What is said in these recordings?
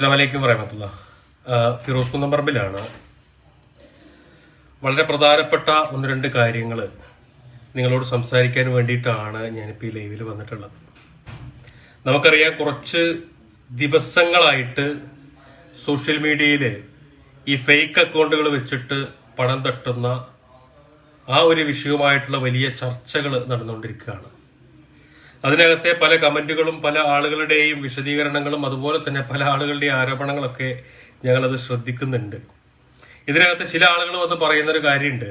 അസ്സാം വലൈക്കും വറഹമത്തുള്ള ഫിറോസ് കുന്നമ്പറമ്പിലാണ് വളരെ പ്രധാനപ്പെട്ട ഒന്ന് രണ്ട് കാര്യങ്ങൾ നിങ്ങളോട് സംസാരിക്കാൻ വേണ്ടിയിട്ടാണ് ഞാനിപ്പോൾ ഈ ലൈവിൽ വന്നിട്ടുള്ളത്. നമുക്കറിയാം കുറച്ച് ദിവസങ്ങളായിട്ട് സോഷ്യൽ മീഡിയയിൽ ഈ ഫേക്ക് അക്കൗണ്ടുകൾ വെച്ചിട്ട് പണം തട്ടുന്ന ആ ഒരു വിഷയവുമായിട്ടുള്ള വലിയ ചർച്ചകൾ നടന്നുകൊണ്ടിരിക്കുകയാണ്. അതിനകത്തെ പല കമന്റുകളും പല ആളുകളുടെയും വിശദീകരണങ്ങളും അതുപോലെ തന്നെ പല ആളുകളുടെയും ആരോപണങ്ങളൊക്കെ ഞങ്ങളത് ശ്രദ്ധിക്കുന്നുണ്ട്. ഇതിനകത്ത് ചില ആളുകൾ വന്ന് പറയുന്നൊരു കാര്യമുണ്ട്.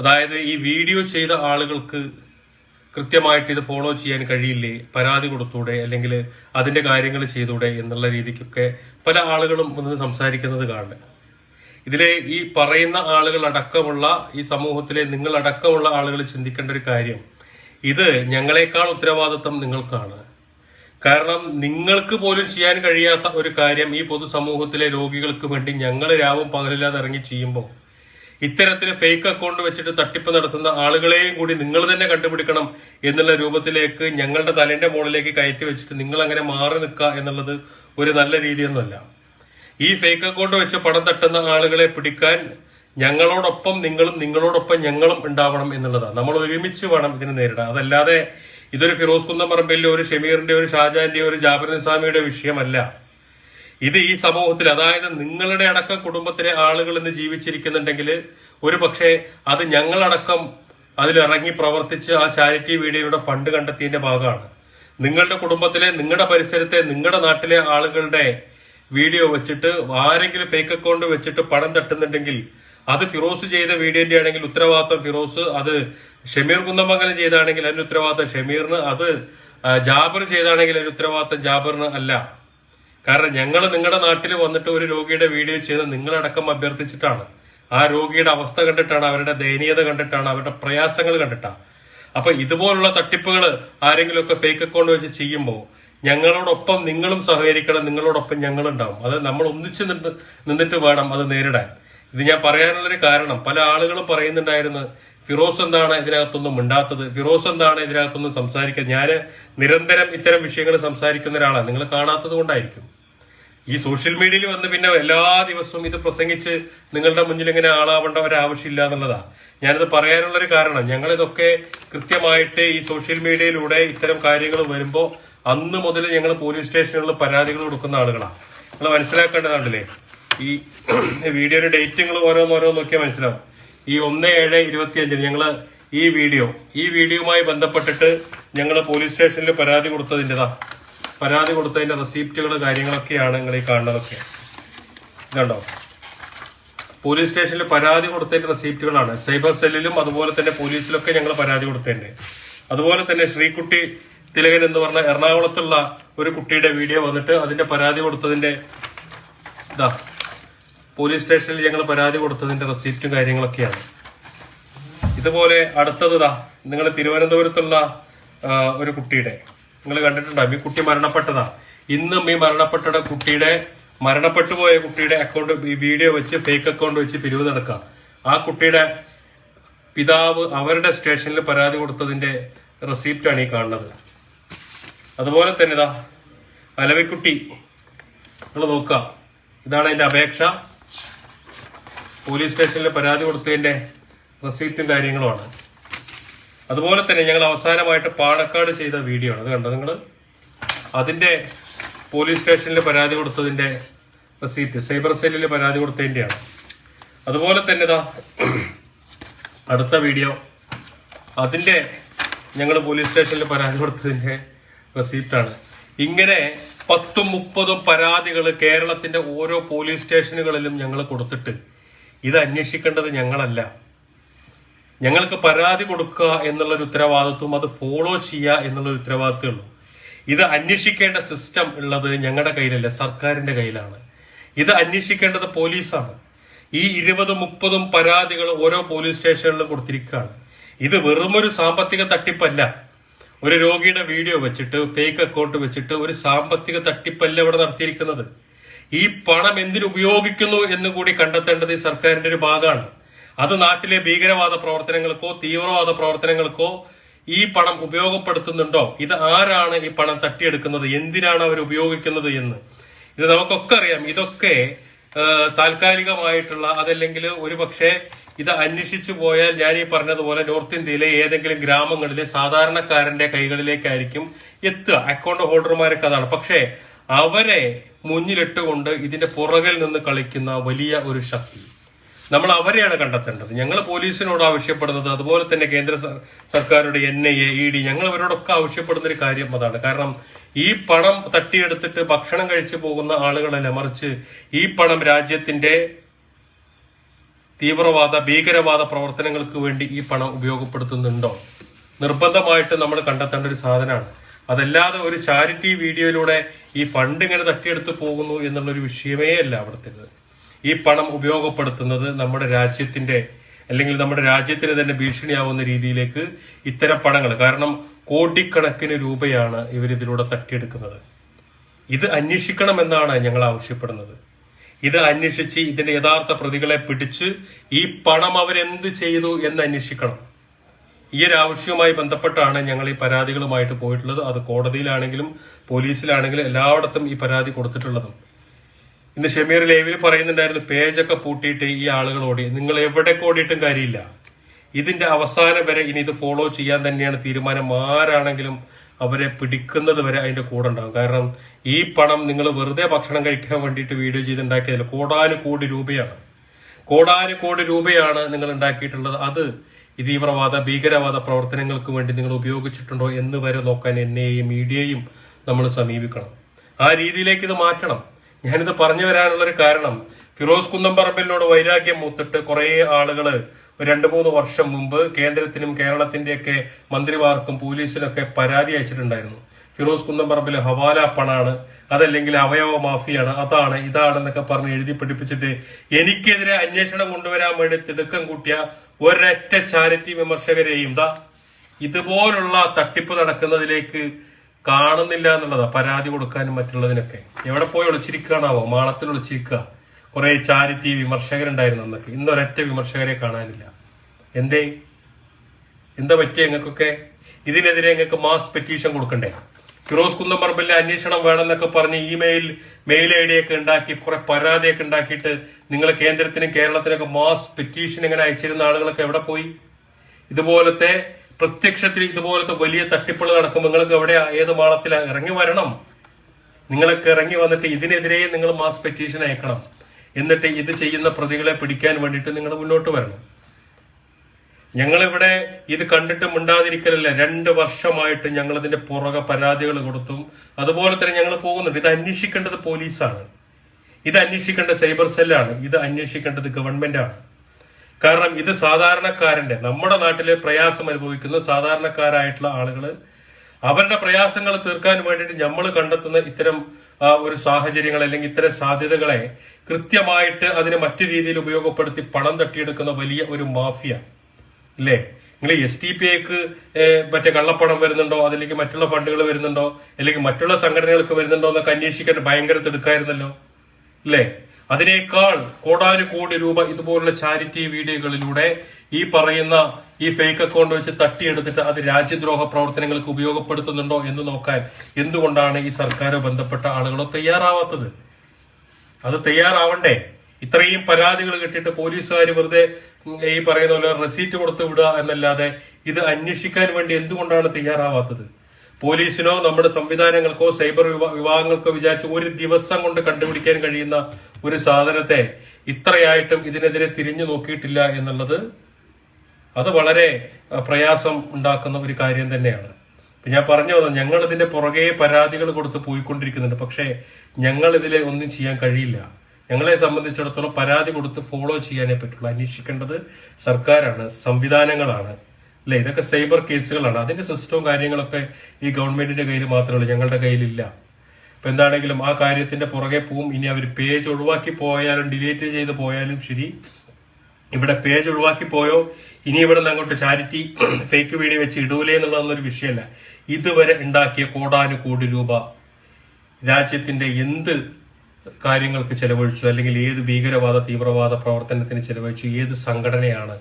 അതായത് ഈ വീഡിയോ ചെയ്ത ആളുകൾക്ക് കൃത്യമായിട്ട് ഇത് ഫോളോ ചെയ്യാൻ കഴിയില്ലേ? പരാതി കൊടുത്തൂടെ? അല്ലെങ്കിൽ അതിന്റെ കാര്യങ്ങൾ ചെയ്തൂടെ? എന്നുള്ള രീതിക്കൊക്കെ പല ആളുകളും വന്ന് സംസാരിക്കുന്നത് കാണുക ഇതിലെ ഈ പറയുന്ന ആളുകൾ അടക്കമുള്ള ഈ സമൂഹത്തിലെ നിങ്ങളടക്കമുള്ള ആളുകൾ ചിന്തിക്കേണ്ട ഒരു കാര്യം ഇത് ഞങ്ങളെക്കാൾ ഉത്തരവാദിത്തം നിങ്ങൾക്കാണ്. കാരണം നിങ്ങൾക്ക് പോലും ചെയ്യാൻ കഴിയാത്ത ഒരു കാര്യം ഈ പൊതുസമൂഹത്തിലെ രോഗികൾക്ക് വേണ്ടി ഞങ്ങൾ രാവും പകലില്ലാതെ ഇറങ്ങി ചെയ്യുമ്പോൾ ഇത്തരത്തിൽ ഫേക്ക് അക്കൗണ്ട് വെച്ചിട്ട് തട്ടിപ്പ് നടത്തുന്ന ആളുകളെയും കൂടി നിങ്ങൾ തന്നെ കണ്ടുപിടിക്കണം എന്നുള്ള രൂപത്തിലേക്ക് ഞങ്ങളുടെ തലേന്റെ മുകളിലേക്ക് കയറ്റി വെച്ചിട്ട് നിങ്ങൾ അങ്ങനെ മാറി നിൽക്കുക എന്നുള്ളത് ഒരു നല്ല രീതിയൊന്നുമല്ല. ഈ ഫേക്ക് അക്കൗണ്ട് വെച്ച് പണം തട്ടുന്ന ആളുകളെ പിടിക്കാൻ ഞങ്ങളോടൊപ്പം നിങ്ങളും നിങ്ങളോടൊപ്പം ഞങ്ങളും ഉണ്ടാവണം എന്നുള്ളതാണ് നമ്മൾ ഒരുമിച്ച് വേണം ഇതിനെ നേരിടാൻ. അതല്ലാതെ ഇതൊരു ഫിറോസ് കുന്നംപറമ്പിലെ ഒരു ഷമീറിന്റെ ഒരു ഷാജാന്റെ ഒരു ജാബിർ നിസാമിയുടെ വിഷയമല്ല. ഇത് ഈ സമൂഹത്തിൽ അതായത് നിങ്ങളുടെ അടക്കം കുടുംബത്തിലെ ആളുകൾ ഇന്ന് ജീവിച്ചിരിക്കുന്നുണ്ടെങ്കിൽ ഒരു പക്ഷേ അത് ഞങ്ങളടക്കം അതിലിറങ്ങി പ്രവർത്തിച്ച് ആ ചാരിറ്റി വീഡിയോയുടെ ഫണ്ട് കണ്ടെത്തിയതിന്റെ ഭാഗമാണ്. നിങ്ങളുടെ കുടുംബത്തിലെ നിങ്ങളുടെ പരിസരത്തെ നിങ്ങളുടെ നാട്ടിലെ ആളുകളുടെ വീഡിയോ വെച്ചിട്ട് ആരെങ്കിലും ഫേക്ക് അക്കൗണ്ട് വെച്ചിട്ട് പണം തട്ടുന്നുണ്ടെങ്കിൽ അത് ഫിറോസ് ചെയ്ത വീഡിയോന്റെ ആണെങ്കിൽ ഉത്തരവാദിത്തം ഫിറോസ് അത് ഷമീർ കുന്നമംഗലം ചെയ്താണെങ്കിൽ അതിന് ഉത്തരവാദിത്തം ഷമീറിന് അത് ജാബർ ചെയ്താണെങ്കിൽ അതിന് ഉത്തരവാദിത്തം ജാബിറിന് അല്ല. കാരണം ഞങ്ങൾ നിങ്ങളുടെ നാട്ടിൽ വന്നിട്ട് ഒരു രോഗിയുടെ വീഡിയോ ചെയ്ത് നിങ്ങളടക്കം അഭ്യർത്ഥിച്ചിട്ടാണ്. ആ രോഗിയുടെ അവസ്ഥ കണ്ടിട്ടാണ് അവരുടെ ദയനീയത കണ്ടിട്ടാണ് അവരുടെ പ്രയാസങ്ങൾ കണ്ടിട്ടാണ് അപ്പൊ ഇതുപോലുള്ള തട്ടിപ്പുകൾ ആരെങ്കിലുമൊക്കെ ഫേക്ക് അക്കൗണ്ട് വെച്ച് ചെയ്യുമ്പോൾ ഞങ്ങളോടൊപ്പം നിങ്ങളും സഹകരിക്കണം നിങ്ങളോടൊപ്പം ഞങ്ങളുണ്ടാവും. അത് നമ്മൾ ഒന്നിച്ച് നിന്ന് നിന്നിട്ട് വേണം അത് നേരിടാൻ. ഇത് ഞാൻ പറയാനുള്ളൊരു കാരണം പല ആളുകളും പറയുന്നുണ്ടായിരുന്നു ഫിറോസ് എന്താണ് ഇതിനകത്തൊന്നും മിണ്ടാത്തത്? ഫിറോസ് എന്താണ് ഇതിനകത്തൊന്നും സംസാരിക്കുക ഞാൻ നിരന്തരം ഇത്തരം വിഷയങ്ങൾ സംസാരിക്കുന്ന ഒരാളാണ്. നിങ്ങൾ കാണാത്തത് കൊണ്ടായിരിക്കും. ഈ സോഷ്യൽ മീഡിയയിൽ വന്ന് പിന്നെ എല്ലാ ദിവസവും ഇത് പ്രസംഗിച്ച് നിങ്ങളുടെ മുന്നിൽ ഇങ്ങനെ ആളാവേണ്ട ഒരു ആവശ്യമില്ല എന്നുള്ളതാ. ഞാനിത് പറയാനുള്ളൊരു കാരണം ഞങ്ങളിതൊക്കെ കൃത്യമായിട്ട് ഈ സോഷ്യൽ മീഡിയയിലൂടെ ഇത്തരം കാര്യങ്ങൾ വരുമ്പോൾ അന്ന് മുതൽ ഞങ്ങൾ പോലീസ് സ്റ്റേഷനുകളിൽ പരാതികൾ കൊടുക്കുന്ന ആളുകളാണ് നിങ്ങൾ മനസ്സിലാക്കേണ്ടതാണ്ടല്ലേ ഈ വീഡിയോയുടെ ഡേറ്റുകൾ ഓരോന്നോരോന്ന് നോക്കിയാൽ മനസ്സിലാവും. ഈ ഒന്ന് ഏഴ് ഇരുപത്തി അഞ്ചിന് ഞങ്ങൾ ഈ വീഡിയോ ഈ വീഡിയോയുമായി ബന്ധപ്പെട്ടിട്ട് ഞങ്ങൾ പോലീസ് സ്റ്റേഷനിൽ പരാതി കൊടുത്തതിന്റെതാ. പരാതി കൊടുത്തതിന്റെ റെസീപ്റ്റുകൾ കാര്യങ്ങളൊക്കെയാണ് നിങ്ങൾ ഈ കാണുന്നതൊക്കെ. ഇതുണ്ടോ? പോലീസ് സ്റ്റേഷനിൽ പരാതി കൊടുത്തതിന്റെ റെസീപ്റ്റുകളാണ് സൈബർ സെല്ലിലും അതുപോലെ തന്നെ പോലീസിലൊക്കെ ഞങ്ങൾ പരാതി കൊടുത്തതിന്റെ. അതുപോലെ തന്നെ ശ്രീകുട്ടി തിലകൻ എന്ന് പറഞ്ഞ എറണാകുളത്തുള്ള ഒരു കുട്ടിയുടെ വീഡിയോ വന്നിട്ട് അതിന്റെ പരാതി കൊടുത്തതിന്റെ ഇതാ. പോലീസ് സ്റ്റേഷനിൽ ഞങ്ങൾ പരാതി കൊടുത്തതിന്റെ റെസിപ്റ്റും കാര്യങ്ങളൊക്കെയാണ്. ഇതുപോലെ അടുത്തത് നിങ്ങൾ തിരുവനന്തപുരത്തുള്ള ഒരു കുട്ടിയുടെ നിങ്ങൾ കണ്ടിട്ടുണ്ടാവും ഈ കുട്ടി മരണപ്പെട്ടതാ. ഇന്നും ഈ മരണപ്പെട്ട കുട്ടിയുടെ മരണപ്പെട്ടു പോയ കുട്ടിയുടെ അക്കൗണ്ട് വീഡിയോ വെച്ച് ഫേക്ക് അക്കൗണ്ട് വെച്ച് പിരിവ് നടക്കാം. ആ കുട്ടിയുടെ പിതാവ് അവരുടെ സ്റ്റേഷനിൽ പരാതി കൊടുത്തതിന്റെ റെസിപ്റ്റാണ് ഈ കാണുന്നത്. അതുപോലെ തന്നെ ഇതാ അലവിക്കുട്ടി നിങ്ങൾ നോക്കുക ഇതാണ് അതിന്റെ അപേക്ഷ. പോലീസ് സ്റ്റേഷനിൽ പരാതി കൊടുത്തതിന്റെ റെസീപ്റ്റും കാര്യങ്ങളുമാണ്. അതുപോലെ തന്നെ ഞങ്ങൾ അവസാനമായിട്ട് പാണക്കാട് ചെയ്ത വീഡിയോ ആണ്. അത് കണ്ടോ നിങ്ങൾ അതിന്റെ പോലീസ് സ്റ്റേഷനിൽ പരാതി കൊടുത്തതിന്റെ റെസീപ്റ്റ് സൈബർ സെല്ലിൽ പരാതി കൊടുത്തതിന്റെയാണ്. അതുപോലെ തന്നെ ഇതാ അടുത്ത വീഡിയോ അതിന്റെ ഞങ്ങൾ പോലീസ് സ്റ്റേഷനിൽ പരാതി കൊടുത്തതിന്റെ റെസീപ്റ്റാണ് ഇങ്ങനെ പത്തും മുപ്പതും പരാതികൾ കേരളത്തിന്റെ ഓരോ പോലീസ് സ്റ്റേഷനുകളിലും ഞങ്ങൾ കൊടുത്തിട്ട് ഇത് അന്വേഷിക്കേണ്ടത് ഞങ്ങളല്ല. ഞങ്ങൾക്ക് പരാതി കൊടുക്കുക എന്നുള്ളൊരു ഉത്തരവാദിത്വം അത് ഫോളോ ചെയ്യുക എന്നുള്ളൊരു ഉത്തരവാദിത്വമേ ഉള്ളൂ. ഇത് അന്വേഷിക്കേണ്ട സിസ്റ്റം ഉള്ളത് ഞങ്ങളുടെ കയ്യിലല്ല സർക്കാരിന്റെ കയ്യിലാണ്. ഇത് അന്വേഷിക്കേണ്ടത് പോലീസാണ്. ഈ ഇരുപതും മുപ്പതും പരാതികൾ ഓരോ പോലീസ് സ്റ്റേഷനിലും കൊടുത്തിരിക്കുകയാണ്. ഇത് വെറുമൊരു സാമ്പത്തിക തട്ടിപ്പല്ല. ഒരു രോഗിയുടെ വീഡിയോ വെച്ചിട്ട് ഫേക്ക് അക്കൗണ്ട് വെച്ചിട്ട് ഒരു സാമ്പത്തിക തട്ടിപ്പല്ല ഇവിടെ നടത്തിയിരിക്കുന്നത്. ഈ പണം എന്തിനു ഉപയോഗിക്കുന്നു എന്ന് കൂടി കണ്ടെത്തേണ്ടത് ഈ സർക്കാരിന്റെ ഒരു ഭാഗമാണ്. അത് നാട്ടിലെ ഭീകരവാദ പ്രവർത്തനങ്ങൾക്കോ തീവ്രവാദ പ്രവർത്തനങ്ങൾക്കോ ഈ പണം ഉപയോഗപ്പെടുത്തുന്നുണ്ടോ? ഇത് ആരാണ് ഈ പണം തട്ടിയെടുക്കുന്നത്? എന്തിനാണ് അവർ ഉപയോഗിക്കുന്നത് എന്ന്? ഇത് നമുക്കൊക്കെ അറിയാം. ഇതൊക്കെ താൽക്കാലികമായിട്ടുള്ള അതല്ലെങ്കിൽ ഒരു പക്ഷേ ഇത് അന്വേഷിച്ചു പോയാൽ ഞാൻ ഈ പറഞ്ഞതുപോലെ നോർത്ത് ഇന്ത്യയിലെ ഏതെങ്കിലും ഗ്രാമങ്ങളിലെ സാധാരണക്കാരന്റെ കൈകളിലേക്കായിരിക്കും എത്തുക. അക്കൗണ്ട് ഹോൾഡർമാരൊക്കെ അതാണ്. പക്ഷേ അവരെ മുന്നിലിട്ടുകൊണ്ട് ഇതിന്റെ പുറകിൽ നിന്ന് കളിക്കുന്ന വലിയ ഒരു ശക്തി. നമ്മൾ അവരെയാണ് കണ്ടെത്തേണ്ടത്. ഞങ്ങൾ പോലീസിനോട് ആവശ്യപ്പെടുന്നത് അതുപോലെ തന്നെ കേന്ദ്ര സർ- സർക്കാരുടെ N I A E D ഞങ്ങൾ അവരോടൊക്കെ ആവശ്യപ്പെടുന്ന ഒരു കാര്യം അതാണ്. കാരണം ഈ പണം തട്ടിയെടുത്തിട്ട് ഭക്ഷണം കഴിച്ചു പോകുന്ന ആളുകളല്ല മറിച്ച് ഈ പണം രാജ്യത്തിന്റെ തീവ്രവാദ ഭീകരവാദ പ്രവർത്തനങ്ങൾക്ക് വേണ്ടി ഈ പണം ഉപയോഗപ്പെടുത്തുന്നുണ്ടോ? നിർബന്ധമായിട്ട് നമ്മൾ കണ്ടെത്തേണ്ട ഒരു സാധനമാണ്. അതല്ലാതെ ഒരു ചാരിറ്റി വീഡിയോയിലൂടെ ഈ ഫണ്ട് ഇങ്ങനെ തട്ടിയെടുത്ത് പോകുന്നു എന്നുള്ളൊരു വിഷയമേ അല്ല അവിടുത്തെ ഈ പണം ഉപയോഗപ്പെടുത്തുന്നത് നമ്മുടെ രാജ്യത്തിന്റെ അല്ലെങ്കിൽ നമ്മുടെ രാജ്യത്തിന് തന്നെ ഭീഷണിയാവുന്ന രീതിയിലേക്ക് ഇത്തരം പണങ്ങൾ കാരണം കോടിക്കണക്കിന് രൂപയാണ് ഇവരിതിലൂടെ തട്ടിയെടുക്കുന്നത്. ഇത് അന്വേഷിക്കണം എന്നാണ് ഞങ്ങൾ ആവശ്യപ്പെടുന്നത്. ഇത് അന്വേഷിച്ച് ഇതിന്റെ യഥാർത്ഥ പ്രതികളെ പിടിച്ച് ഈ പണം അവരെന്ത് ചെയ്തു എന്ന് അന്വേഷിക്കണം. ഈ ഒരു ആവശ്യവുമായി ബന്ധപ്പെട്ടാണ് ഞങ്ങൾ ഈ പരാതികളുമായിട്ട് പോയിട്ടുള്ളത്. അത് കോടതിയിലാണെങ്കിലും പോലീസിലാണെങ്കിലും എല്ലായിടത്തും ഈ പരാതി കൊടുത്തിട്ടുള്ളതും. ഇന്ന് ഷമീർ ലൈവിൽ പറയുന്നുണ്ടായിരുന്നു പേജൊക്കെ പൂട്ടിയിട്ട് ഈ ആളുകൾ ഓടി. നിങ്ങൾ എവിടെ ഓടിയിട്ടും കാര്യമില്ല. ഇതിന്റെ അവസാനം വരെ ഇനി ഇത് ഫോളോ ചെയ്യാൻ തന്നെയാണ് തീരുമാനം. ആരാണെങ്കിലും അവരെ പിടിക്കുന്നത് വരെ അതിന്റെ കൂടെ ഉണ്ടാകും. കാരണം ഈ പണം നിങ്ങൾ വെറുതെ ഭക്ഷണം കഴിക്കാൻ വേണ്ടിയിട്ട് വീഡിയോ ചെയ്തുണ്ടാക്കിയതല്ല. കോടാനുകോടി രൂപയാണ്. കോടാനുകോടി രൂപയാണ് നിങ്ങൾ ഉണ്ടാക്കിയിട്ടുള്ളത്. അത് തീവ്രവാദ ഭീകരവാദ പ്രവർത്തനങ്ങൾക്ക് വേണ്ടി നിങ്ങൾ ഉപയോഗിച്ചിട്ടുണ്ടോ എന്ന് വരെ നോക്കാൻ എന്നെയും മീഡിയയും നമ്മൾ സമീപിക്കണം. ആ രീതിയിലേക്ക് ഇത് മാറ്റണം. ഞാനിത് പറഞ്ഞു വരാനുള്ളൊരു കാരണം ഫിറോസ് കുന്നംപറമ്പിലിനോട് വൈരാഗ്യം മൂത്തിട്ട് കുറേ ആളുകൾ രണ്ട് മൂന്ന് വർഷം മുമ്പ് കേന്ദ്രത്തിനും കേരളത്തിന്റെയൊക്കെ മന്ത്രിമാർക്കും പോലീസിനൊക്കെ പരാതി അയച്ചിട്ടുണ്ടായിരുന്നു. ഫിറോസ് കുന്നംപറമ്പിൽ ഹവാല പണാണ്. അതല്ലെങ്കിൽ അവയവ മാഫിയാണ്. അതാണ് ഇതാണെന്നൊക്കെ പറഞ്ഞ് എഴുതി പഠിപ്പിച്ചിട്ട് എനിക്കെതിരെ അന്വേഷണം കൊണ്ടുവരാൻ വേണ്ടി തിടുക്കം കൂട്ടിയ ഒരൊറ്റ ചാരിറ്റി വിമർശകരെയും ദാ ഇതുപോലുള്ള തട്ടിപ്പ് നടക്കുന്നതിലേക്ക് കാണുന്നില്ല എന്നുള്ളതാ പരാതി കൊടുക്കാനും മറ്റുള്ളതിനൊക്കെ. എവിടെ പോയി ഒളിച്ചിരിക്കുകയാണാവോ? മാളത്തിൽ ഒളിച്ചിരിക്കുക. കുറെ ചാരിറ്റി വിമർശകരുണ്ടായിരുന്നു അന്നൊക്കെ. ഇന്നൊരൊറ്റ വിമർശകരെ കാണാനില്ല. എന്തേ? എന്താ പറ്റിയ ഞങ്ങൾക്കൊക്കെ ഇതിനെതിരെ ഞങ്ങൾക്ക് മാസ് പെറ്റീഷൻ കൊടുക്കണ്ടേ? ഫിറോസ് കുന്നംപറമ്പിലെ അന്വേഷണം വേണമെന്നൊക്കെ പറഞ്ഞ് ഇമെയിൽ മെയിൽ ഐ ഡി ഒക്കെ ഉണ്ടാക്കി കുറെ പരാതിയൊക്കെ ഉണ്ടാക്കിയിട്ട് നിങ്ങൾ കേന്ദ്രത്തിനും കേരളത്തിനൊക്കെ മാസ് പെറ്റീഷൻ ഇങ്ങനെ അയച്ചിരുന്ന ആളുകളൊക്കെ എവിടെ പോയി? ഇതുപോലത്തെ പ്രത്യക്ഷത്തിൽ ഇതുപോലത്തെ വലിയ തട്ടിപ്പുകൾ നടക്കുമ്പോൾ നിങ്ങൾക്ക് എവിടെ ഏത് മാളത്തിൽ ഇറങ്ങി വരണം? നിങ്ങളൊക്കെ ഇറങ്ങി വന്നിട്ട് ഇതിനെതിരെ നിങ്ങൾ മാസ് പെറ്റീഷൻ അയക്കണം. എന്നിട്ട് ഇത് ചെയ്യുന്ന പ്രതികളെ പിടിക്കാൻ വേണ്ടിയിട്ട് നിങ്ങൾ മുന്നോട്ട് വരണം. ഞങ്ങളിവിടെ ഇത് കണ്ടിട്ട് മിണ്ടാതിരിക്കലല്ല? രണ്ട് വർഷമായിട്ട് ഞങ്ങൾ ഇതിന്റെ പുറകെ പരാതികൾ കൊടുത്തും അതുപോലെ തന്നെ ഞങ്ങൾ പോകുന്നുണ്ട്. ഇത് അന്വേഷിക്കേണ്ടത് പോലീസാണ്. ഇത് അന്വേഷിക്കേണ്ടത് സൈബർ സെല്ലാണ്. ഇത് അന്വേഷിക്കേണ്ടത് ഗവൺമെന്റാണ് കാരണം ഇത് സാധാരണക്കാരന്റെ നമ്മുടെ നാട്ടിലെ പ്രയാസം അനുഭവിക്കുന്ന സാധാരണക്കാരായിട്ടുള്ള ആളുകൾ അവരുടെ പ്രയാസങ്ങൾ തീർക്കാൻ വേണ്ടിയിട്ട് നമ്മൾ കണ്ടെത്തുന്ന ഇത്തരം ഒരു സാഹചര്യങ്ങൾ അല്ലെങ്കിൽ ഇത്തരം സാധ്യതകളെ കൃത്യമായിട്ട് അതിനെ മറ്റു രീതിയിൽ ഉപയോഗപ്പെടുത്തി പണം തട്ടിയെടുക്കുന്ന വലിയ ഒരു മാഫിയ. ഇല്ലേ നിങ്ങൾ എസ് ടി പി ഐക്ക് മറ്റേ കള്ളപ്പണം വരുന്നുണ്ടോ? അതിലേക്ക് മറ്റുള്ള ഫണ്ടുകൾ വരുന്നുണ്ടോ? അല്ലെങ്കിൽ മറ്റുള്ള സംഘടനകൾക്ക് വരുന്നുണ്ടോ എന്നൊക്കെ അന്വേഷിക്കാൻ ഭയങ്കര തിടുക്കായിരുന്നല്ലോ. അല്ലേ അതിനേക്കാൾ കോടാനു കോടി രൂപ ഇതുപോലുള്ള ചാരിറ്റി വീഡിയോകളിലൂടെ ഈ പറയുന്ന ഈ ഫേക്ക് അക്കൗണ്ട് വെച്ച് തട്ടിയെടുത്തിട്ട് അത് രാജ്യദ്രോഹ പ്രവർത്തനങ്ങൾക്ക് ഉപയോഗപ്പെടുത്തുന്നുണ്ടോ എന്ന് നോക്കാൻ എന്തുകൊണ്ടാണ് ഈ സർക്കാരോ ബന്ധപ്പെട്ട ആളുകളോ തയ്യാറാവാത്തത്? അത് തയ്യാറാവണ്ടേ? ഇത്രയും പരാതികൾ കിട്ടിയിട്ട് പോലീസുകാർ വെറുതെ ഈ പറയുന്ന പോലെ റെസീറ്റ് കൊടുത്ത് വിടുക എന്നല്ലാതെ ഇത് അന്വേഷിക്കാൻ വേണ്ടി എന്തുകൊണ്ടാണ് തയ്യാറാവാത്തത്? പോലീസിനോ നമ്മുടെ സംവിധാനങ്ങൾക്കോ സൈബർ വിഭാഗങ്ങൾക്കോ വിചാരിച്ച് ഒരു ദിവസം കൊണ്ട് കണ്ടുപിടിക്കാൻ കഴിയുന്ന ഒരു സാധനത്തെ ഇത്രയായിട്ടും ഇതിനെതിരെ തിരിഞ്ഞു നോക്കിയിട്ടില്ല എന്നുള്ളത് അത് വളരെ പ്രയാസം ഉണ്ടാക്കുന്ന ഒരു കാര്യം തന്നെയാണ്. ഞാൻ പറഞ്ഞു വന്നത് ഞങ്ങൾ ഇതിന്റെ പുറകെ പരാതികൾ കൊടുത്ത് പോയിക്കൊണ്ടിരിക്കുന്നുണ്ട്. പക്ഷേ ഞങ്ങൾ ഇതിലെ ഒന്നും ചെയ്യാൻ കഴിയില്ല. ഞങ്ങളെ സംബന്ധിച്ചിടത്തോളം പരാതി കൊടുത്ത് ഫോളോ ചെയ്യാനേ പറ്റുള്ളൂ. അന്വേഷിക്കേണ്ടത് സർക്കാരാണ് സംവിധാനങ്ങളാണ്. അല്ലെ? ഇതൊക്കെ സൈബർ കേസുകളാണ്. അതിന്റെ സിസ്റ്റവും കാര്യങ്ങളൊക്കെ ഈ ഗവൺമെന്റിന്റെ കയ്യിൽ മാത്രമേ ഉള്ളൂ ഞങ്ങളുടെ കയ്യിലില്ല. ഇപ്പം എന്താണെങ്കിലും ആ കാര്യത്തിന്റെ പുറകെ പോവും. ഇനി അവർ പേജ് ഒഴിവാക്കി പോയാലും ഡിലീറ്റ് ചെയ്ത് പോയാലും ശരി. ഇവിടെ പേജ് ഒഴിവാക്കി പോയോ? ഇനി ഇവിടെ നിന്ന് അങ്ങോട്ട് ചാരിറ്റി ഫേക്ക് വീഡിയോ വെച്ച് ഇടൂലേ എന്നുള്ളതൊന്നൊരു വിഷയമല്ല. ഇതുവരെ ഉണ്ടാക്കിയ കോടാനുകോടി രൂപ രാജ്യത്തിന്റെ എന്ത് കാര്യങ്ങൾക്ക് ചെലവഴിച്ചു അല്ലെങ്കിൽ ഏത് ഭീകരവാദ തീവ്രവാദ പ്രവർത്തനത്തിന് ചെലവഴിച്ചു ഏത് സംഘടനയാണ്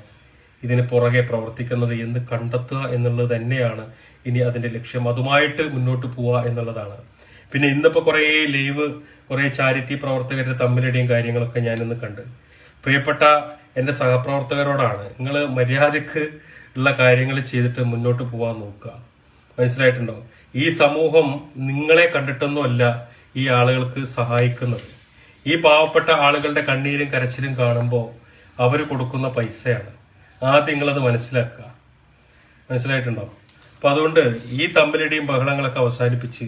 ഇതിന് പുറകെ പ്രവർത്തിക്കുന്നത് എന്ന് കണ്ടെത്തുക എന്നുള്ളത് തന്നെയാണ് ഇനി അതിന്റെ ലക്ഷ്യം. അതുമായിട്ട് മുന്നോട്ട് പോവുക എന്നുള്ളതാണ്. പിന്നെ ഇന്നിപ്പോൾ കുറേ ലൈവ് കുറേ ചാരിറ്റി പ്രവർത്തകരുടെ തമ്മിലടിയും കാര്യങ്ങളൊക്കെ ഞാനിന്ന് കണ്ട്. പ്രിയപ്പെട്ട എന്റെ സഹപ്രവർത്തകരോടാണ് നിങ്ങൾ മര്യാദയ്ക്ക് ഉള്ള കാര്യങ്ങൾ ചെയ്തിട്ട് മുന്നോട്ട് പോകാൻ നോക്കുക. മനസ്സിലായിട്ടുണ്ടോ? ഈ സമൂഹം നിങ്ങളെ കണ്ടിട്ടൊന്നുമല്ല ഈ ആളുകൾക്ക് സഹായിക്കുന്നത്. ഈ പാവപ്പെട്ട ആളുകളുടെ കണ്ണീരും കരച്ചിലും കാണുമ്പോൾ അവർ കൊടുക്കുന്ന പൈസയാണ്. ആദ്യം നിങ്ങളത് മനസ്സിലാക്കുക. മനസ്സിലായിട്ടുണ്ടോ? അപ്പം അതുകൊണ്ട് ഈ തമ്മിലടിയും ബഹളങ്ങളൊക്കെ അവസാനിപ്പിച്ച്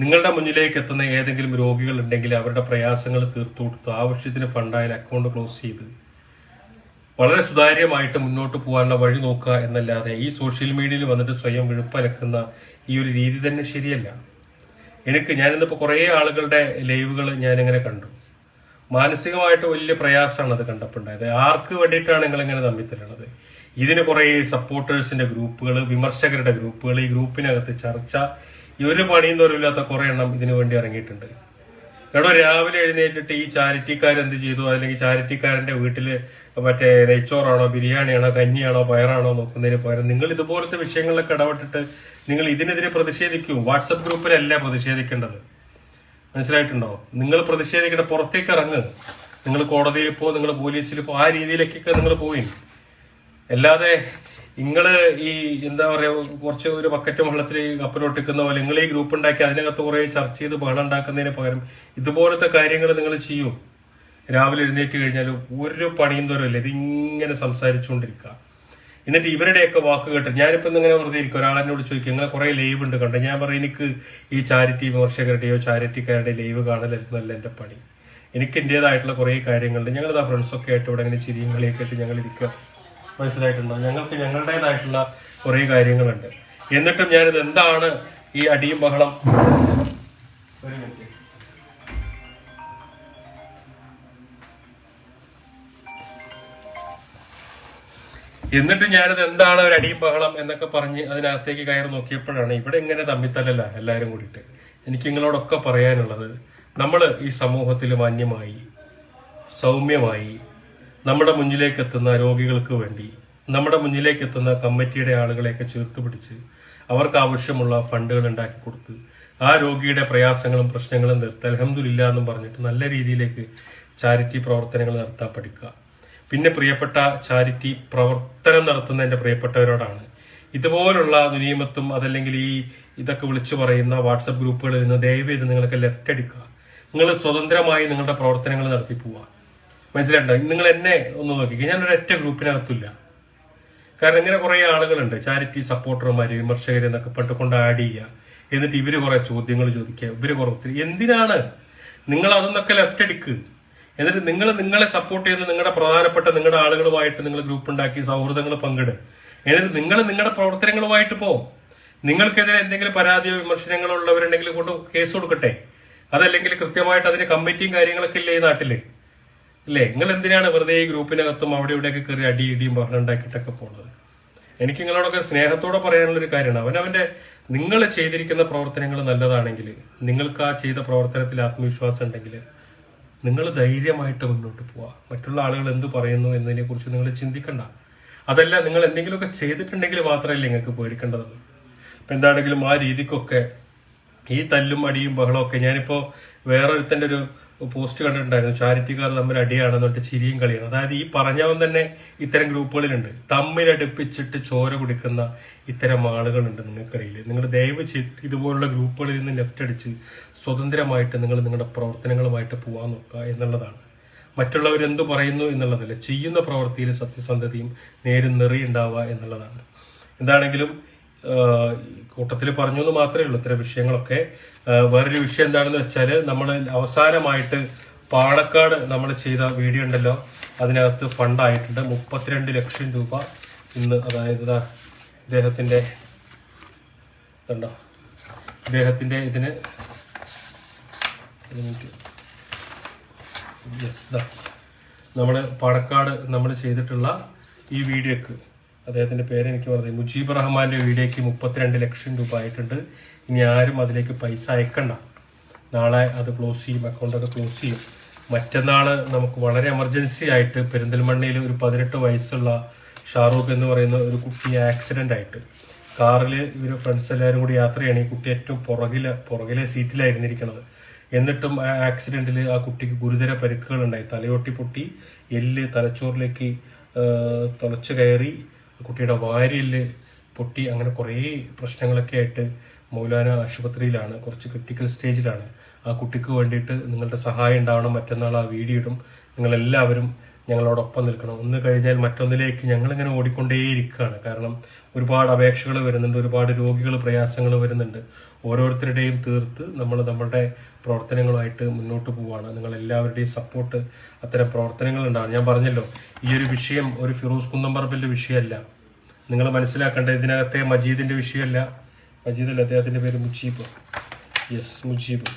നിങ്ങളുടെ മുന്നിലേക്ക് എത്തുന്ന ഏതെങ്കിലും രോഗികൾ ഉണ്ടെങ്കിൽ അവരുടെ പ്രയാസങ്ങൾ തീർത്തു കൊടുത്ത് ആവശ്യത്തിന് ഫണ്ടായാലും അക്കൗണ്ട് ക്ലോസ് ചെയ്ത് വളരെ സുതാര്യമായിട്ട് മുന്നോട്ട് പോകാനുള്ള വഴി നോക്കുക എന്നല്ലാതെ ഈ സോഷ്യൽ മീഡിയയിൽ വന്നിട്ട് സ്വയം വിഴുപ്പലക്കുന്ന ഈ ഒരു രീതി തന്നെ ശരിയല്ല. എനിക്ക് ഞാനിന്നിപ്പോൾ കുറേ ആളുകളുടെ ലൈവുകൾ ഞാനിങ്ങനെ കണ്ടു. മാനസികമായിട്ട് വലിയ പ്രയാസമാണ് അത് കണ്ടപ്പോൾ ഉണ്ടായത് ആർക്ക് വേണ്ടിയിട്ടാണ് നിങ്ങളിങ്ങനെ തമ്മിൽ തരുന്നത് ഇതിന് കുറേ സപ്പോർട്ടേഴ്സിന്റെ ഗ്രൂപ്പുകൾ വിമർശകരുടെ ഗ്രൂപ്പുകൾ ഈ ഗ്രൂപ്പിനകത്ത് ചർച്ച ഈ ഒരു പണിയും തോരമില്ലാത്ത കുറേ എണ്ണം ഇതിനു വേണ്ടി ഇറങ്ങിയിട്ടുണ്ട്. എടോ രാവിലെ എഴുന്നേറ്റിട്ട് ഈ ചാരിറ്റിക്കാർ എന്ത് ചെയ്തു? അല്ലെങ്കിൽ ചാരിറ്റിക്കാരന്റെ വീട്ടിൽ മറ്റേ നെയ്ച്ചോറാണോ ബിരിയാണിയാണോ കഞ്ഞിയാണോ പയറാണോ നോക്കുന്നതിന് പകരം നിങ്ങൾ ഇതുപോലത്തെ വിഷയങ്ങളിലൊക്കെ ഇടപെട്ടിട്ട് നിങ്ങൾ ഇതിനെതിരെ പ്രതിഷേധിക്കൂ. വാട്സപ്പ് ഗ്രൂപ്പിലല്ല പ്രതിഷേധിക്കേണ്ടത്? മനസ്സിലായിട്ടുണ്ടോ? നിങ്ങൾ പ്രതിഷേധിക്കേണ്ട പുറത്തേക്ക് ഇറങ്ങ്. നിങ്ങൾ കോടതിയിൽ പോ നിങ്ങൾ പോലീസിൽ പോ ആ രീതിയിലേക്കൊക്കെ നിങ്ങൾ പോയി. അല്ലാതെ നിങ്ങൾ ഈ എന്താ പറയാ കുറച്ച് ഒരു ബക്കറ്റ് വെള്ളത്തിൽ കപ്പലൊട്ടിക്കുന്ന പോലെ നിങ്ങൾ ഈ ഗ്രൂപ്പ് ഉണ്ടാക്കി അതിനകത്ത് കുറെ ചർച്ച ചെയ്ത് ബഹളം ഉണ്ടാക്കുന്നതിന് പകരം ഇതുപോലത്തെ കാര്യങ്ങൾ നിങ്ങൾ ചെയ്യും. രാവിലെ എഴുന്നേറ്റ് കഴിഞ്ഞാൽ ഒരു പണിയും തോരമില്ല ഇതിങ്ങനെ സംസാരിച്ചുകൊണ്ടിരിക്കുക. എന്നിട്ട് ഇവരുടെയൊക്കെ വാക്ക് കേട്ട് ഞാനിപ്പോൾ ഇങ്ങനെ വെറുതെ ഇരിക്കും. ഒരാളെന്നോട് ചോദിക്കും ഇങ്ങനെ കുറേ ലൈവ് ഉണ്ട് കണ്ടോ? ഞാൻ പറയും എനിക്ക് ഈ ചാരിറ്റി വിമർശകരുടെയോ ചാരിറ്റിക്കാരുടെ ലൈവ് കാണലായിരുന്നല്ല എന്റെ പണി. എനിക്ക് എന്റേതായിട്ടുള്ള കുറേ കാര്യങ്ങളുണ്ട്. ഞങ്ങളിതാ ഫ്രണ്ട്സൊക്കെ ആയിട്ട് ഇവിടെ ഇങ്ങനെ ചിരിയും കളിയൊക്കെ ആയിട്ട് ഞങ്ങൾ ഇരിക്കുക മനസ്സിലായിട്ടുണ്ടോ? ഞങ്ങൾക്ക് ഞങ്ങളുടേതായിട്ടുള്ള കുറേ കാര്യങ്ങളുണ്ട്. എന്നിട്ടും ഞാനിത് എന്താണ് ഈ അടിയും ബഹളം? എന്നിട്ട് ഞാനത് എന്താണ് ഒരു അടിയും ബഹളം എന്നൊക്കെ പറഞ്ഞ് അതിനകത്തേക്ക് കയറി നോക്കിയപ്പോഴാണ് ഇവിടെ എങ്ങനെ തമ്മിത്തല്ലല്ല എല്ലാവരും കൂടിയിട്ട്. എനിക്ക് നിങ്ങളോടൊക്കെ പറയാനുള്ളത് നമ്മൾ ഈ സമൂഹത്തിൽ മാന്യമായി സൗമ്യമായി നമ്മുടെ മുന്നിലേക്ക് എത്തുന്ന രോഗികൾക്ക് വേണ്ടി നമ്മുടെ മുന്നിലേക്ക് എത്തുന്ന കമ്മിറ്റിയുടെ ആളുകളെയൊക്കെ ചേർത്ത് പിടിച്ച് അവർക്ക് ആവശ്യമുള്ള ഫണ്ടുകൾ ഉണ്ടാക്കി കൊടുത്ത് ആ രോഗിയുടെ പ്രയാസങ്ങളും പ്രശ്നങ്ങളും നിർത്തി അലഹമ്മദില്ല എന്നും പറഞ്ഞിട്ട് നല്ല രീതിയിലേക്ക് ചാരിറ്റി പ്രവർത്തനങ്ങൾ നടത്താൻ പഠിക്കുക. പിന്നെ പ്രിയപ്പെട്ട ചാരിറ്റി പ്രവർത്തനം നടത്തുന്ന എന്റെ പ്രിയപ്പെട്ടവരോടാണ്. ഇതുപോലുള്ള നിയമത്തും അതല്ലെങ്കിൽ ഈ ഇതൊക്കെ വിളിച്ചു പറയുന്ന വാട്സപ്പ് ഗ്രൂപ്പുകളിൽ നിന്ന് ദയവ് ചെയ്ത് നിങ്ങൾക്ക് ലെഫ്റ്റ് അടിക്കുക. നിങ്ങൾ സ്വതന്ത്രമായി നിങ്ങളുടെ പ്രവർത്തനങ്ങൾ നടത്തി പോവുക മനസ്സിലായിട്ടുണ്ടോ നിങ്ങൾ എന്നെ ഒന്ന് നോക്കിക്കുക ഞാൻ ഒരൊറ്റ ഗ്രൂപ്പിനകത്തില്ല കാരണം ഇങ്ങനെ കുറേ ആളുകളുണ്ട്. ചാരിറ്റി സപ്പോർട്ടർമാർ വിമർശകർ എന്നൊക്കെ പണ്ട് കൊണ്ട് ആഡ് ചെയ്യുക. എന്നിട്ട് ഇവർ കുറേ ചോദ്യങ്ങൾ ചോദിക്കുക. ഇവർ കുറെ ഒത്തിരി എന്തിനാണ്? നിങ്ങൾ അതൊന്നൊക്കെ ലെഫ്റ്റ് അടിക്ക് എന്നിട്ട് നിങ്ങൾ നിങ്ങളെ സപ്പോർട്ട് ചെയ്യുന്ന നിങ്ങളുടെ പ്രധാനപ്പെട്ട നിങ്ങളുടെ ആളുകളുമായിട്ട് നിങ്ങൾ ഗ്രൂപ്പ് ഉണ്ടാക്കി സൗഹൃദങ്ങൾ പങ്കിട്. എന്നിട്ട് നിങ്ങൾ നിങ്ങളുടെ പ്രവർത്തനങ്ങളുമായിട്ട് പോ. നിങ്ങൾക്കെതിരെ എന്തെങ്കിലും പരാതിയോ വിമർശനങ്ങളോ ഉള്ളവരുണ്ടെങ്കിൽ കൊണ്ട് കേസ് കൊടുക്കട്ടെ. അതല്ലെങ്കിൽ കൃത്യമായിട്ട് അതിന് കമ്മിറ്റിയും കാര്യങ്ങളൊക്കെ ഇല്ലേ ഈ നാട്ടിൽ? അല്ലേ നിങ്ങൾ എന്തിനാണ് വെറുതെ ഈ ഗ്രൂപ്പിനകത്തും അവിടെ ഇവിടെയൊക്കെ കയറി അടി ഇടിയും ബഹളം ഉണ്ടാക്കിയിട്ടൊക്കെ പോണത്? എനിക്ക് നിങ്ങളോടൊക്കെ സ്നേഹത്തോടെ പറയാനുള്ള ഒരു കാര്യമാണ് അവനവന്റെ നിങ്ങൾ ചെയ്തിരിക്കുന്ന പ്രവർത്തനങ്ങൾ നല്ലതാണെങ്കിൽ നിങ്ങൾക്ക് ആ ചെയ്ത പ്രവർത്തനത്തിൽ ആത്മവിശ്വാസം ഉണ്ടെങ്കിൽ നിങ്ങൾ ധൈര്യമായിട്ട് മുന്നോട്ട് പോവുക മറ്റുള്ള ആളുകൾ എന്ത് പറയുന്നു എന്നതിനെ കുറിച്ച് നിങ്ങൾ ചിന്തിക്കണ്ട. അതല്ല നിങ്ങൾ എന്തെങ്കിലുമൊക്കെ ചെയ്തിട്ടുണ്ടെങ്കിൽ മാത്രമല്ലേ നിങ്ങൾക്ക് പേടിക്കേണ്ടതുള്ളൂ. അപ്പം എന്താണെങ്കിലും ആ രീതിക്കൊക്കെ ഈ തല്ലും അടിയും ബഹളമൊക്കെ ഞാനിപ്പോൾ വേറൊരുത്തന്റെ ഒരു പോസ്റ്റ് കണ്ടിട്ടുണ്ടായിരുന്നു. ചാരിറ്റിക്കാർ തമ്മിൽ അടിയാണെന്ന് പറഞ്ഞിട്ട് ചിരിയും കളിയാണ്. അതായത് ഈ പറഞ്ഞവൻ തന്നെ ഇത്തരം ഗ്രൂപ്പുകളിലുണ്ട്. തമ്മിലടുപ്പിച്ചിട്ട് ചോര കുടിക്കുന്ന ഇത്തരം ആളുകളുണ്ട് നിങ്ങൾക്കിടയിൽ. നിങ്ങൾ ദയവ് ചെയ്ത് ഇതുപോലുള്ള ഗ്രൂപ്പുകളിൽ നിന്ന് ലെഫ്റ്റ് അടിച്ച് സ്വതന്ത്രമായിട്ട് നിങ്ങൾ നിങ്ങളുടെ പ്രവർത്തനങ്ങളുമായിട്ട് പോകാൻ നോക്കുക എന്നുള്ളതാണ്. മറ്റുള്ളവർ എന്ത് പറയുന്നു എന്നുള്ളതല്ല. ചെയ്യുന്ന പ്രവൃത്തിയിൽ സത്യസന്ധതയും നേരും നിറയുണ്ടാവുക എന്നുള്ളതാണ്. എന്താണെങ്കിലും കൂട്ടത്തിൽ പറഞ്ഞു എന്ന് മാത്രമേ ഉള്ളൂ ഇത്തരം വിഷയങ്ങളൊക്കെ. വേറൊരു വിഷയം എന്താണെന്ന് വെച്ചാൽ നമ്മൾ അവസാനമായിട്ട് പാണക്കാട് നമ്മൾ ചെയ്ത വീഡിയോ ഉണ്ടല്ലോ. അതിനകത്ത് ഫണ്ടായിട്ടുണ്ട് മുപ്പത്തിരണ്ട് ലക്ഷം രൂപ ഇന്ന് അതായത് ഇതാ ഇദ്ദേഹത്തിന്റെ കണ്ടോ? ഇദ്ദേഹത്തിന്റെ ഇതിന് യെസ് നമ്മൾ പാണക്കാട് നമ്മൾ ചെയ്തിട്ടുള്ള ഈ വീഡിയോക്ക് അദ്ദേഹത്തിന്റെ പേര് എനിക്ക് പറഞ്ഞത് മുജീബ് റഹ്മാന്റെ വീഡിയോയ്ക്ക് മുപ്പത്തിരണ്ട് ലക്ഷം രൂപ ആയിട്ടുണ്ട്. ഇനി ആരും അതിലേക്ക് പൈസ അയക്കണ്ട. നാളെ അത് ക്ലോസ് ചെയ്യും അക്കൗണ്ടൊക്കെ ക്ലോസ് ചെയ്യും. മറ്റന്നാൾ നമുക്ക് വളരെ എമർജൻസി ആയിട്ട് പെരിന്തൽമണ്ണയിൽ ഒരു പതിനെട്ട് വയസ്സുള്ള ഷാറൂഖ് എന്ന് പറയുന്ന ഒരു കുട്ടി ആക്സിഡന്റ് ആയിട്ട്. കാറിൽ ഇവർ ഫ്രണ്ട്സ് എല്ലാവരും കൂടി യാത്ര ചെയ്യണം ഈ കുട്ടി ഏറ്റവും പുറകിലെ പുറകിലെ സീറ്റിലായിരുന്നിരിക്കണത് എന്നിട്ടും ആക്സിഡന്റിൽ ആ കുട്ടിക്ക് ഗുരുതര പരിക്കുകൾ ഉണ്ടായി തലയൊട്ടി പൊട്ടി എല്ല് തലച്ചോറിലേക്ക് തുളച്ചു കയറി. കുട്ടിയുടെ വാരിയിൽ പൊട്ടി അങ്ങനെ കുറേ പ്രശ്നങ്ങളൊക്കെ ആയിട്ട് മൗലാന ആശുപത്രിയിലാണ് കുറച്ച് ക്രിട്ടിക്കൽ സ്റ്റേജിലാണ് ആ കുട്ടിക്ക് വേണ്ടിയിട്ട് നിങ്ങളുടെ സഹായം ഉണ്ടാവണം മറ്റന്നാൾ ആ വീഡിയോ ഇടും. നിങ്ങളെല്ലാവരും ഞങ്ങളോടൊപ്പം നിൽക്കണം. ഒന്ന് കഴിഞ്ഞാൽ മറ്റൊന്നിലേക്ക് ഞങ്ങളിങ്ങനെ ഓടിക്കൊണ്ടേയിരിക്കുകയാണ്. കാരണം ഒരുപാട് അപേക്ഷകൾ വരുന്നുണ്ട് ഒരുപാട് രോഗികൾ പ്രയാസങ്ങൾ വരുന്നുണ്ട്. ഓരോരുത്തരുടെയും തീർത്ത് നമ്മൾ നമ്മളുടെ പ്രവർത്തനങ്ങളുമായിട്ട് മുന്നോട്ട് പോവുകയാണ് നിങ്ങൾ എല്ലാവരുടെയും സപ്പോർട്ട് അത്തരം പ്രവർത്തനങ്ങൾ ഉണ്ടാകും ഞാൻ പറഞ്ഞല്ലോ ഈ ഒരു വിഷയം ഒരു ഫിറോസ് കുന്നംപറമ്പിന്റെ വിഷയമല്ല. നിങ്ങൾ മനസ്സിലാക്കേണ്ട ഇതിനകത്തെ മജീദിന്റെ വിഷയമല്ല. മജീദല്ല അല്ല അദ്ദേഹത്തിന്റെ പേര് മുജീബ്. യെസ് മുജീബ്.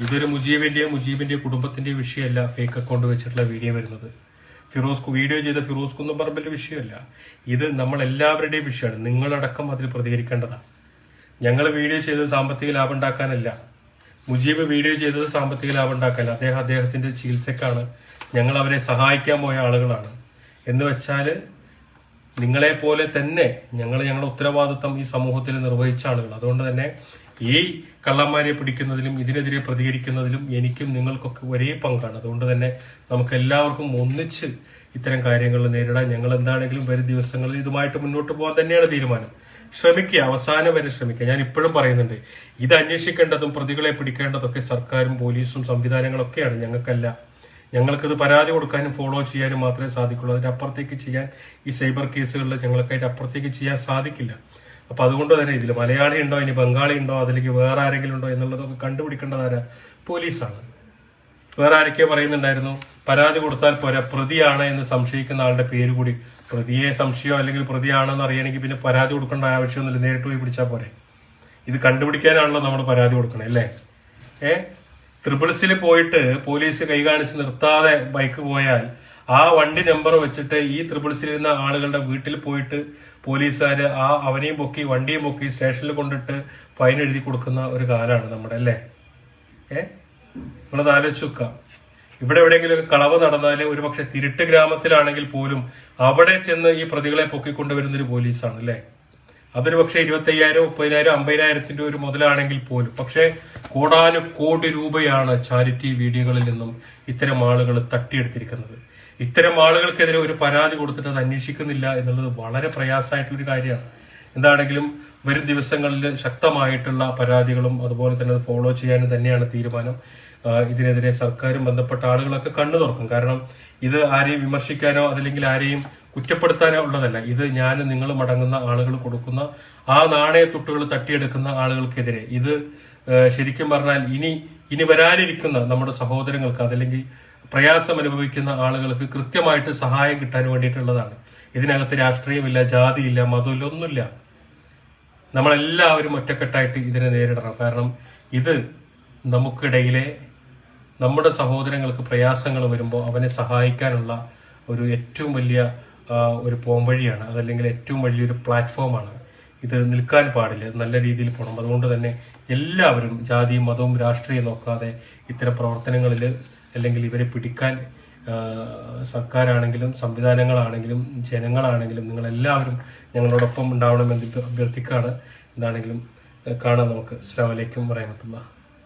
ഇതൊരു മുജീബിന്റെയും മുജീബിന്റെ കുടുംബത്തിന്റെയും വിഷയമല്ല ഫേക്ക് അക്കൗണ്ട് വെച്ചിട്ടുള്ള വീഡിയോ വരുന്നത്. ഫിറോസ് കു- വീഡിയോ ചെയ്ത ഫിറോസ് കുന്നംപറമ്പിന്റെ വിഷയമല്ല. ഇത് നമ്മൾ എല്ലാവരുടെയും വിഷയമാണ്. നിങ്ങളടക്കം അതിൽ പ്രതികരിക്കേണ്ടതാണ്. ഞങ്ങൾ വീഡിയോ ചെയ്തത് സാമ്പത്തിക ലാഭം ഉണ്ടാക്കാനല്ല. മുജീബ് വീഡിയോ ചെയ്തത് സാമ്പത്തിക ലാഭം ഉണ്ടാക്കാനല്ല. അദ്ദേഹം അദ്ദേഹത്തിന്റെ ചികിത്സക്കാണ്. ഞങ്ങൾ അവരെ സഹായിക്കാൻ പോയ ആളുകളാണ്. എന്ന് വെച്ചാൽ നിങ്ങളെ പോലെ തന്നെ ഞങ്ങൾ ഞങ്ങളുടെ ഉത്തരവാദിത്തം ഈ സമൂഹത്തിൽ നിർവഹിച്ച ആളുകൾ അതുകൊണ്ട് തന്നെ ഈ കള്ളന്മാരെ പിടിക്കുന്നതിലും ഇതിനെതിരെ പ്രതികരിക്കുന്നതിലും എനിക്കും നിങ്ങൾക്കൊക്കെ ഒരേ പങ്കാണ്. അതുകൊണ്ട് തന്നെ നമുക്ക് എല്ലാവർക്കും ഒന്നിച്ച് ഇത്തരം കാര്യങ്ങൾ നേരിടാൻ ഞങ്ങൾ എന്താണെങ്കിലും വരും ദിവസങ്ങളിൽ ഇതുമായിട്ട് മുന്നോട്ട് പോകാൻ തന്നെയാണ് തീരുമാനം. ശ്രമിക്കുക അവസാനം വരെ ശ്രമിക്കുക. ഞാൻ ഇപ്പോഴും പറയുന്നുണ്ട് ഇത് അന്വേഷിക്കേണ്ടതും പ്രതികളെ പിടിക്കേണ്ടതൊക്കെ സർക്കാരും പോലീസും സംവിധാനങ്ങളൊക്കെയാണ് ഞങ്ങൾക്കല്ല. ഞങ്ങൾക്കിത് പരാതി കൊടുക്കാനും ഫോളോ ചെയ്യാനും മാത്രമേ സാധിക്കുള്ളൂ. അതിന്റെ അപ്പുറത്തേക്ക് ചെയ്യാൻ ഈ സൈബർ കേസുകളിൽ ഞങ്ങൾക്ക് അതിന്റെ അപ്പുറത്തേക്ക് ചെയ്യാൻ സാധിക്കില്ല. അപ്പോൾ അതുകൊണ്ട് തന്നെ ഇതിൽ മലയാളി ഉണ്ടോ ഇനി ബംഗാളി ഉണ്ടോ അതിലേക്ക് വേറെ ആരെങ്കിലും ഉണ്ടോ എന്നുള്ളതൊക്കെ കണ്ടുപിടിക്കേണ്ടത് ആരാ പോലീസാണ്. വേറെ ആരൊക്കെയോ പറയുന്നുണ്ടായിരുന്നു പരാതി കൊടുത്താൽ പോരാ പ്രതിയാണ് എന്ന് സംശയിക്കുന്ന ആളുടെ പേര് കൂടി. പ്രതിയെ സംശയമോ അല്ലെങ്കിൽ പ്രതിയാണെന്ന് അറിയണമെങ്കിൽ പിന്നെ പരാതി കൊടുക്കേണ്ട ആവശ്യമൊന്നുമില്ല. നേരിട്ട് പോയി പിടിച്ചാൽ പോരെ. ഇത് കണ്ടുപിടിക്കാനാണല്ലോ നമ്മൾ പരാതി കൊടുക്കണേ അല്ലേ? ഏ? ത്രിപിൾസിൽ പോയിട്ട് പോലീസ് കൈ കാണിച്ച് നിർത്താതെ ബൈക്ക് പോയാൽ ആ വണ്ടി നമ്പർ വെച്ചിട്ട് ഈ ത്രിപിൾസിലിരുന്ന ആളുകളുടെ വീട്ടിൽ പോയിട്ട് പോലീസുകാർ ആ അവനെയും പൊക്കി വണ്ടിയും പൊക്കി സ്റ്റേഷനിൽ കൊണ്ടിട്ട് ഫൈൻ എഴുതി കൊടുക്കുന്ന ഒരു കാലമാണ് നമ്മുടെ അല്ലേ? ഏ? നിങ്ങളത് ആലോചിച്ച് ഇവിടെ എവിടെയെങ്കിലും കളവ് നടന്നാൽ ഒരുപക്ഷെ തിരുട്ട് ഗ്രാമത്തിലാണെങ്കിൽ പോലും അവിടെ ചെന്ന് ഈ പ്രതികളെ പൊക്കിക്കൊണ്ടുവരുന്നൊരു പോലീസാണ് അല്ലേ? അതൊരു പക്ഷേ ഇരുപത്തയ്യായിരം മുപ്പതിനായിരം അമ്പതിനായിരത്തിന്റെ ഒരു മുതലാണെങ്കിൽ പോലും. പക്ഷേ കോടാനുകോടി രൂപയാണ് ചാരിറ്റി വീഡിയോകളിൽ നിന്നും ഇത്തരം ആളുകൾ തട്ടിയെടുത്തിരിക്കുന്നത്. ഇത്തരം ആളുകൾക്കെതിരെ ഒരു പരാതി കൊടുത്തിട്ട് അത് അന്വേഷിക്കുന്നില്ല എന്നുള്ളത് വളരെ പ്രയാസമായിട്ടുള്ളൊരു കാര്യമാണ്. എന്താണെങ്കിലും വരും ദിവസങ്ങളിൽ ശക്തമായിട്ടുള്ള പരാതികളും അതുപോലെ തന്നെ അത് ഫോളോ ചെയ്യാനും തന്നെയാണ് തീരുമാനം. ഇതിനെതിരെ സർക്കാരും ബന്ധപ്പെട്ട ആളുകളൊക്കെ കണ്ണു തുറക്കും കാരണം ഇത് ആരെയും വിമർശിക്കാനോ അതല്ലെങ്കിൽ ആരെയും കുറ്റപ്പെടുത്താനോ ഉള്ളതല്ല ഇത് ഞാൻ നിങ്ങൾ മടങ്ങുന്ന ആളുകൾ കൊടുക്കുന്ന ആ നാണയത്തുട്ടുകൾ തട്ടിയെടുക്കുന്ന ആളുകൾക്കെതിരെ. ഇത് ശരിക്കും പറഞ്ഞാൽ ഇനി ഇനി വരാനിരിക്കുന്ന നമ്മുടെ സഹോദരങ്ങൾക്ക് അതല്ലെങ്കിൽ പ്രയാസം അനുഭവിക്കുന്ന ആളുകൾക്ക് കൃത്യമായിട്ട് സഹായം കിട്ടാൻ വേണ്ടിയിട്ടുള്ളതാണ്. ഇതിനകത്ത് രാഷ്ട്രീയമില്ല ജാതിയില്ല മതമില്ല ഒന്നുമില്ല. നമ്മളെല്ലാവരും ഒറ്റക്കെട്ടായിട്ട് ഇതിനെ നേരിടണം. കാരണം ഇത് നമുക്കിടയിലെ നമ്മുടെ സഹോദരങ്ങൾക്ക് പ്രയാസങ്ങൾ വരുമ്പോൾ അവനെ സഹായിക്കാനുള്ള ഒരു ഏറ്റവും വലിയ ഒരു പോംവഴിയാണ് അതല്ലെങ്കിൽ ഏറ്റവും വലിയൊരു പ്ലാറ്റ്ഫോമാണ്. ഇത് നിൽക്കാൻ പാടില്ല. നല്ല രീതിയിൽ പോകണം അതുകൊണ്ട് തന്നെ എല്ലാവരും ജാതിയും മതവും രാഷ്ട്രീയം നോക്കാതെ ഇത്തരം പ്രവർത്തനങ്ങളിൽ അല്ലെങ്കിൽ ഇവരെ പിടിക്കാൻ സർക്കാരാണെങ്കിലും സംവിധാനങ്ങളാണെങ്കിലും ജനങ്ങളാണെങ്കിലും നിങ്ങളെല്ലാവരും ഞങ്ങളോടൊപ്പം ഉണ്ടാവണമെന്ന് അഭ്യർത്ഥിക്കുകയാണ് എന്താണെങ്കിലും കാണാം നമുക്ക്. അസ്സാം വലൈക്കും വറഹമത്തുള്ള